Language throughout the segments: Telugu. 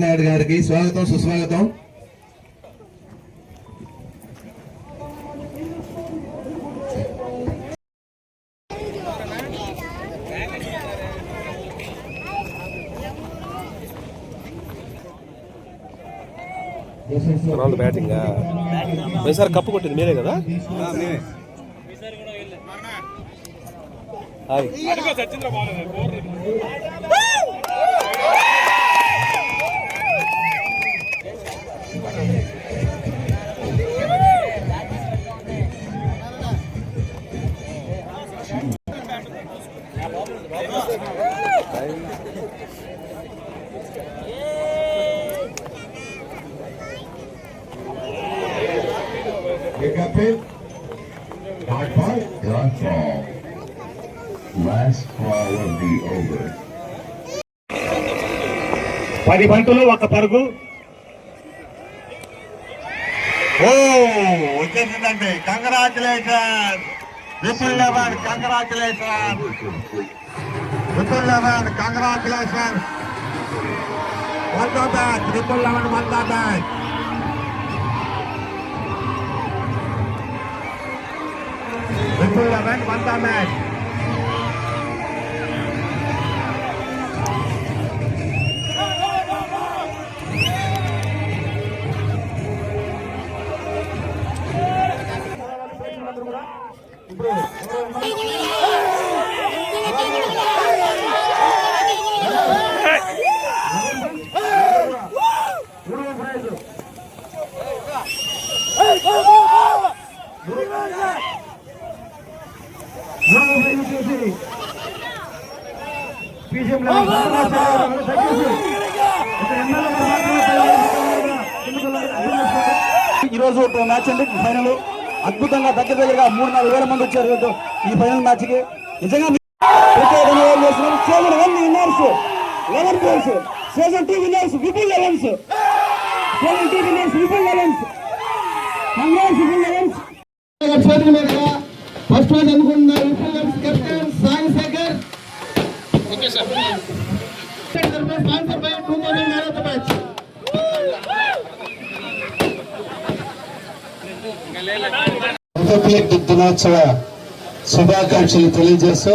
గారికి స్వాగతం సుస్వాగతం రౌండ్ బ్యాటింగ్ ఈసారి కప్పు కొట్టింది మీరే కదా hi Pick up it. Hard ball. Dot ball. Last ball of the over. పది బంతులు ఒక పరుగు ఓ వచ్చేసిందండి congratulation Vipul eleven congratulation Vipul eleven congratulation won the batch Vipul eleven won the batch Vipul eleven won the match ఈరోజు మ్యాచ్ అండి. ఫైనల్ అద్భుతంగా దగ్గర దగ్గరగా మూడు నాలుగు వేల మంది వచ్చారు ఈ ఫైనల్ మ్యాచ్కి. నిజంగా ప్రత్యేక ధన్యవాదాలు చేస్తున్నాను season one winners eleven goals season two winners Vipul elevens season two winners Vipul elevens congrats Vipul elevens చేతుల మీద ఫస్ట్ మ్యాచ్ అనుకుంటున్నారు Vipul elevens captain Sai Shekhar. Okay sir by two thousand match Republic దినోత్సవ శుభాకాంక్షలు తెలియజేస్తూ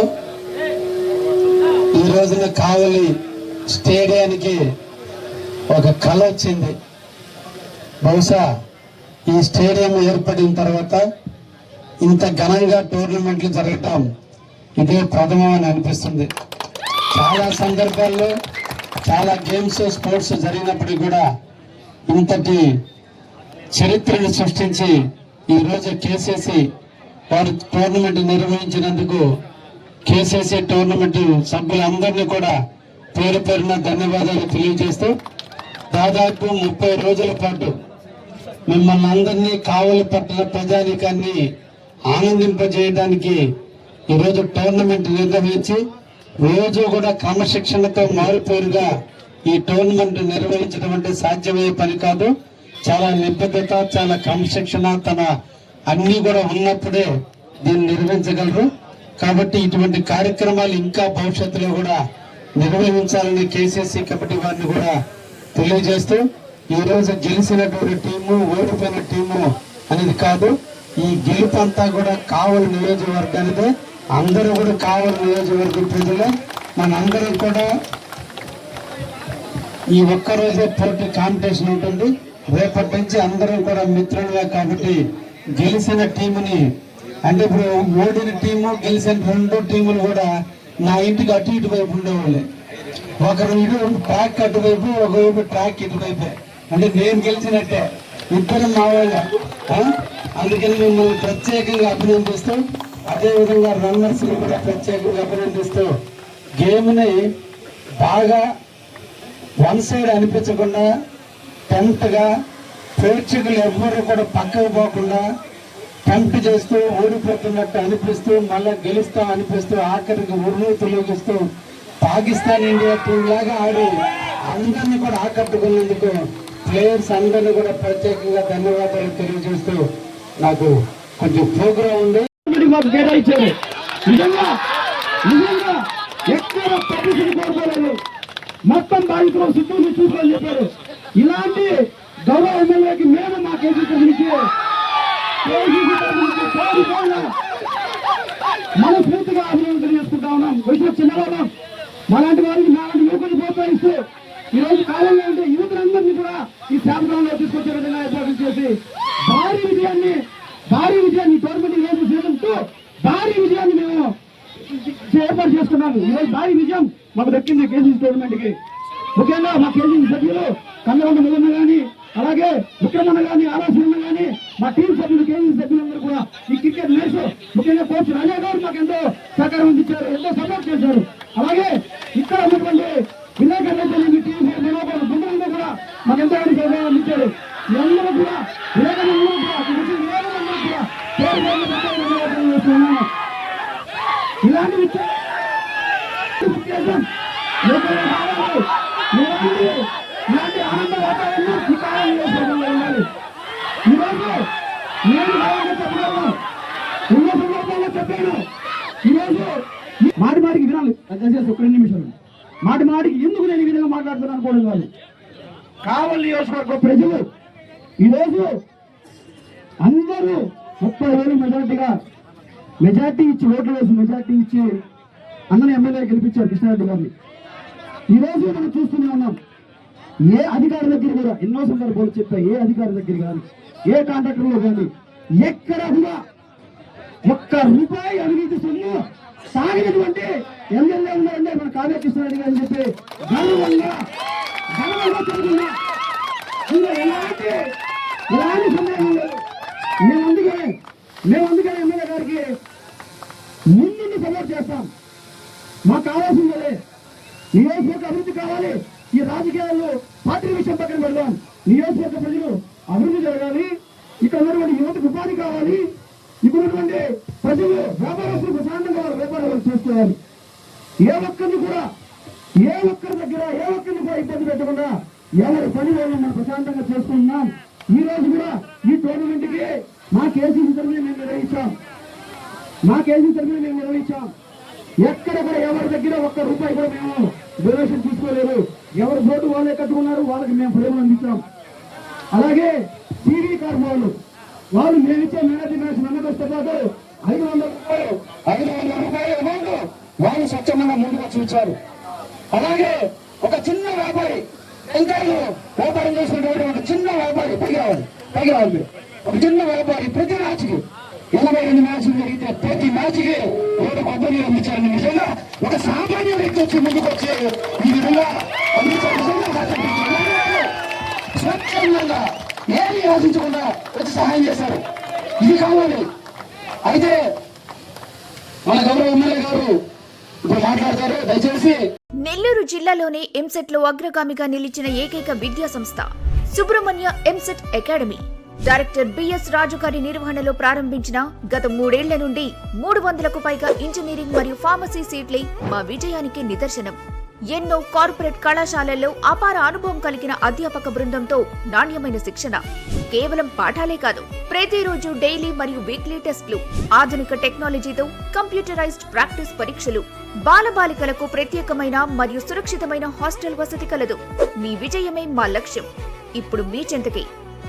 ఈ రోజున కావలి స్టేడియానికి ఒక కళ వచ్చింది. బహుశా ఈ స్టేడియం ఏర్పడిన తర్వాత ఇంత ఘనంగా టోర్నమెంట్లు జరగటం ఇదే ప్రథమం అని అనిపిస్తుంది. చాలా సందర్భాల్లో చాలా గేమ్స్ స్పోర్ట్స్ జరిగినప్పటికీ కూడా ఇంతటి చరిత్రను సృష్టించి ఈరోజు కేసీసీ వారు టోర్నమెంట్ నిర్వహించినందుకు కేసీసీ టోర్నమెంట్ సభ్యులందరినీ కూడా పేరు పేరున ధన్యవాదాలు తెలియజేస్తూ దాదాపు ముప్పై రోజుల పాటు మిమ్మల్ని అందరినీ కావలి పట్టణ ప్రజానికాన్ని ఆనందింపజేయడానికి ఈరోజు టోర్నమెంట్ నిర్వహించి రోజు కూడా క్రమశిక్షణతో మారుపేరుగా ఈ టోర్నమెంట్ నిర్వహించడం అంటే సాధ్యమయ్యే పని కాదు. చాలా నిబద్ధత చాలా క్రమశిక్షణ తన అన్ని కూడా ఉన్నప్పుడే దీన్ని నిర్వహించగలరు. కాబట్టి ఇటువంటి కార్యక్రమాలు ఇంకా భవిష్యత్తులో కూడా నిర్వహించాలని కేసీసీ కమిటీ వారిని కూడా తెలియజేస్తూ ఈ రోజు గెలిచినటువంటి టీము ఓడిపోయిన టీము అనేది కాదు ఈ గెలుపు అంతా కూడా కావలి నియోజకవర్గానిదే. అందరూ కూడా కావలి నియోజకవర్గం ప్రజలే. మనందరం కూడా ఈ ఒక్క రోజే పోటీ కాంపిటీషన్ ఉంటుంది. రేపటి నుంచి అందరం కూడా మిత్రులుగా కాబట్టి గెలిచిన టీముని అంటే ఇప్పుడు ఓడిన టీము గెలిచిన రెండు టీములు కూడా నా ఇంటికి అటు ఇటు వైపు ఉండేవాళ్ళే. ఒకరు ఇటు ట్రాక్ అటువైపు ఒకవైపు ట్రాక్ ఇటువైపే అంటే నేను గెలిచినట్టే. ఇద్దరు మా వాళ్ళే. అందుకని మిమ్మల్ని ప్రత్యేకంగా అభినందిస్తూ అదేవిధంగా రన్నర్స్ కూడా ప్రత్యేకంగా అభినందిస్తూ గేమ్ని బాగా వన్ సైడ్ అనిపించకుండా టెన్త్గా ప్రేక్షకులు ఎవ్వరూ కూడా పక్కకు పోకుండా టెంప్ట్ చేస్తూ ఓడిపోతున్నట్టు అనిపిస్తూ మళ్ళీ గెలుస్తాం అనిపిస్తూ ఆఖరికి ఉరును తొలగిస్తూ పాకిస్తాన్ ఇండియా టీం లాగా ఆడి అందరినీ కూడా ఆకట్టుకున్నందుకు ప్లేయర్స్ అందరినీ కూడా ప్రత్యేకంగా ధన్యవాదాలు తెలియజేస్తూ నాకు కొంచెం ప్రోగ్రామ్ ఉంది. మాకు కేటాయించారు నిజంగా నిజంగా ఎక్కడ పబ్లిసిటీ కోరుకోలేదు. మొత్తం బాధితులు సిద్ధులు చూసుకోని చెప్పారు. ఇలాంటి గౌరవ ఎమ్మెల్యేకి మేము మా కేసీసీ నుంచి కోటి కోట్ల మనస్ఫూర్తిగా అభినందన చేసుకుంటా ఉన్నాం. వయసులో చిన్నవాళ్ళం. మాలాంటి వారికి మాలాంటి యువకులు ప్రోత్సహిస్తూ ఈ రోజు కాలంలో ఉంటే యువతులందరినీ కూడా ఈ శాపంలో తీసుకొచ్చే విధంగా ఏర్పాటు చేసి భారీ విజయాన్ని భారీ విజయాన్ని గవర్నమెంట్ ఈ రోజు సీజన్ భారీ విజయాన్ని మేము ఏర్పాటు చేస్తున్నాము. ఈ రోజు భారీ విజయం మాకు దక్కింది కేసీసీ టోర్నమెంట్కి. ముఖ్యంగా మా కేసీసీ సభ్యులు కందకొండ ముదన్న గాని అలాగే విక్రమన్న గాని ఆలోచన గాని మా టీం సభ్యులు కేజీ సభ్యులందరూ కూడా ఈ క్రికెట్ మ్యాచ్ ముఖ్యంగా కోచ్ రాజా గారు మాకు ఎంతో సహకారం అందించారు ఎంతో సపోర్ట్ చేశారు. అలాగే ఇక్కడ ఉన్నటువంటి వినాయకర్ రెడ్డి మీ టీం మనోబలం బృందంలో కూడా మాకు ఎంతో సహకారం అందించారు అందరూ కూడా వివేకానందరూ కూడా ఇక్కడ వచ్చిన వివేకానందరూ కూడా పేరు పేరున ప్రత్యేక ధన్యవాదాలు చేస్తున్నాను. ఇలాంటి విషయాలు ఉద్దేశం లోపల కావాలి. ఇలాంటి ఇలాంటి ఆనంద వాతావరణం ఈ కాలం నియోజకవర్గంలో ఉండాలి ఈరోజు నేను బాగా చెప్పగలను ఉన్న సందర్భంలో చెప్పాను ఈరోజు మాటి మాటికి వినాలి దయచేసి ఒక రెండు నిమిషాలు. మాటి మాటికి ఎందుకు నేను ఈ విధంగా మాట్లాడుతున్నాను కూడా వాళ్ళు కావలి నియోజకవర్గ ప్రజలు ఈరోజు అందరూ ముప్పై వేలు మెజార్టీగా మెజార్టీ ఇచ్చి ఓట్లు వేసి మెజార్టీ ఇచ్చి అన్నని ఎమ్మెల్యే గెలిపించారు కృష్ణారెడ్డి గారిని. ఈ రోజు మనం చూస్తూనే ఉన్నాం. ఏ అధికారి దగ్గర కూడా ఎన్నో సందర్భాలు చెప్పా ఏ అధికారి దగ్గర కానీ ఏ కాంట్రాక్టర్లో కానీ ఎక్కడ కూడా ఒక్క రూపాయి అవినీతి సొమ్ము సాగినటువంటి ఎమ్మెల్యే ఉన్నారంటే మన కావ్య గారు అని చెప్పి గర్వంగా గర్వంగా చెబుతున్నా. ఇందులో ఎలాంటి ఎలాంటి సందేహం లేదు. మేము అందుకే మేము అందుకే ఎమ్మెల్యే గారికి ముందుండి సపోర్ట్ చేస్తాం. మాకు కావాల్సింది అదే నియోజకవర్గ అభివృద్ధి కావాలి. ఈ రాజకీయాల్లో పార్టీ విషయం పక్కన పెడదాం. నియోజకవర్గ ప్రజలు అభివృద్ధి జరగాలి. ఇక్కడ ఉన్నటువంటి యువతకు ఉపాధి కావాలి. ఇక్కడ ఉన్నటువంటి ప్రజలు వ్యాపారస్తులు ప్రశాంతంగా వాళ్ళ వ్యాపారాలు చేసుకోవాలి. ఏ ఒక్కరిని కూడా ఏ ఒక్కరి దగ్గర ఏ ఒక్కరిని కూడా ఇబ్బంది పెట్టకుండా ఎవరి పని వాళ్ళు మనం ప్రశాంతంగా చేసుకుంటున్నాం. ఈ రోజు కూడా ఈ టోర్నమెంట్కి మా కేసీసీ తరఫున మేము నిర్వహించాం మా కేసీ తరఫున మేము నిర్వహించాం ఎక్కడ కూడా ఎవరి దగ్గర ఒక్క రూపాయి కూడా మేము డొనేషన్ తీసుకోలేదు. ఎవరి చోటు వాళ్ళే కట్టుకున్నారు వాళ్ళకి మేము ప్రేమను అందించాం. అలాగే టీవీ కార్మికులు వాళ్ళు మేమిచ్చే మేము ఇచ్చే మేనేజ్ మ్యాచ్ పాటు ఐదు వందల రూపాయలు ఐదు వందల రూపాయలు అమౌంట్ వాళ్ళు స్వచ్ఛందంగా ముందుకు వచ్చి ఇచ్చారు అలాగే ఒక చిన్న వ్యాపారి వెంకయ్య వ్యాపారం చేసినటువంటి ఒక చిన్న వ్యాపారి పైకి రావాలి మీరు. ఒక చిన్న వ్యాపారి ప్రతి మ్యాచ్కి ఎనభై రెండు మ్యాచ్లు జరిగితే ప్రతి మ్యాచ్కి ఏడు కొబ్బరి అందించారని నిజంగా ఒక సామాన్య వ్యక్తి వచ్చి ముందుకు వచ్చి ఈ విధంగా స్వచ్ఛందంగా ఏమి ఆశించకుండా వచ్చి సహాయం చేశారు. ఇది కావాలి. అయితే మన గౌరవ ఎమ్మెల్యే గారు ఇప్పుడు మాట్లాడతారు. దయచేసి నెల్లూరు జిల్లాలోనే ఎంసెట్లో అగ్రగామిగా నిలిచిన ఏకైక విద్యా సంస్థ Subrahmanya EAMCET academy. Director BS Raju గారి నిర్వహణలో ప్రారంభించిన గత మూడేళ్ళ నుండి మూడు వందలకు పైగా ఇంజనీరింగ్ మరియు ఫార్మసీ సీట్లే మా విజయానికి నిదర్శనం. ఎన్నో కార్పొరేట్ కళాశాలల్లో అపార అనుభవం కలిగిన అధ్యాపక బృందంతో నాణ్యమైన శిక్షణ. కేవలం పాఠాలే కాదు ప్రతిరోజు డైలీ మరియు వీక్లీ టెస్ట్లు ఆధునిక టెక్నాలజీతో కంప్యూటరైజ్డ్ ప్రాక్టీస్ పరీక్షలు బాలబాలికలకు ప్రత్యేకమైన మరియు సురక్షితమైన హాస్టల్ వసతి కలదు. మీ విజయమే మా లక్ష్యం. ఇప్పుడు మీ చెంతకే.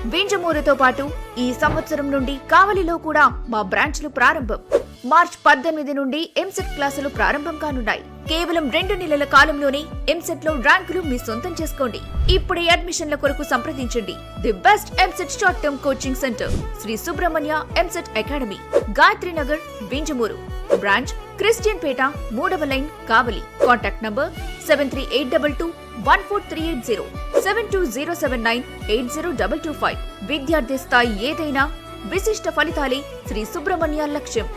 వింజమూరుతో పాటు ఈ సంవత్సరం నుండి కావలిలో కూడా మా బ్రాంచ్లు ప్రారంభం. మార్చ్ పద్దెనిమిది నుండి ఎంసెట్ క్లాసులు ప్రారంభం కానున్నాయి. కేవలం రెండు నెలల కాలంలోనే ఎంసెట్లో ర్యాంకులు మీ సొంతం చేసుకోండి. ఇప్పుడే అడ్మిషన్ల కొరకు సంప్రదించండి. The best EAMCET short term coaching centre Shri Subrahmanya EAMCET academy Gayatri Nagar Vinjamuru branch Christian Peta మూడవ line Kavali. Contact number seven three eight double two one four three eight zero seven two zero seven nine eight zero double two five. విద్యార్థి స్థాయి ఏదైనా విశిష్ట ఫలితాలే శ్రీ సుబ్రహ్మణ్య లక్ష్యం.